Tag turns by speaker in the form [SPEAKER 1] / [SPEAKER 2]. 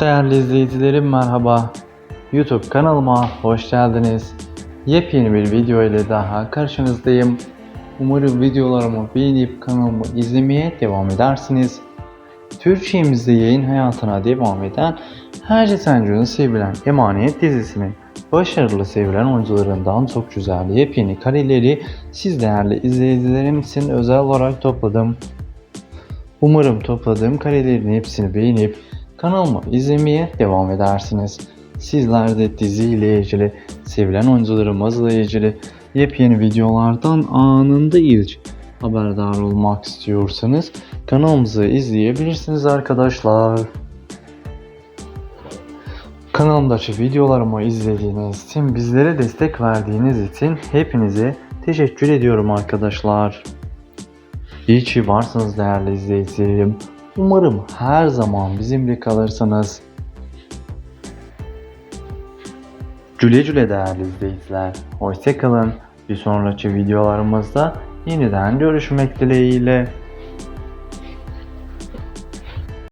[SPEAKER 1] Değerli izleyicilerim merhaba. YouTube kanalıma hoş geldiniz. Yepyeni bir video ile daha karşınızdayım. Umarım videolarımı beğenip kanalımı izlemeye devam edersiniz. Türkiye'mizde yayın hayatına devam eden Herce Senco'nun sevilen Emanet dizisinin başarılı sevilen oyuncularından çok güzel yepyeni kareleri siz değerli izleyicilerim için özel olarak topladım. Umarım topladığım karelerin hepsini beğenip kanalımı izlemeye devam edersiniz. Sizler de diziyle ilgili, sevilen oyuncularımızla ilgili yepyeni videolardan anında ilk haberdar olmak istiyorsanız kanalımızı izleyebilirsiniz arkadaşlar. Kanalımdaki videolarımı izlediğiniz için, bizlere destek verdiğiniz için hepinize teşekkür ediyorum arkadaşlar. İyi ki varsınız değerli izleyicilerim. Umarım her zaman bizimle kalırsınız. Güle güle değerli izleyiciler. Hoşçakalın. Bir sonraki videolarımızda yeniden görüşmek dileğiyle.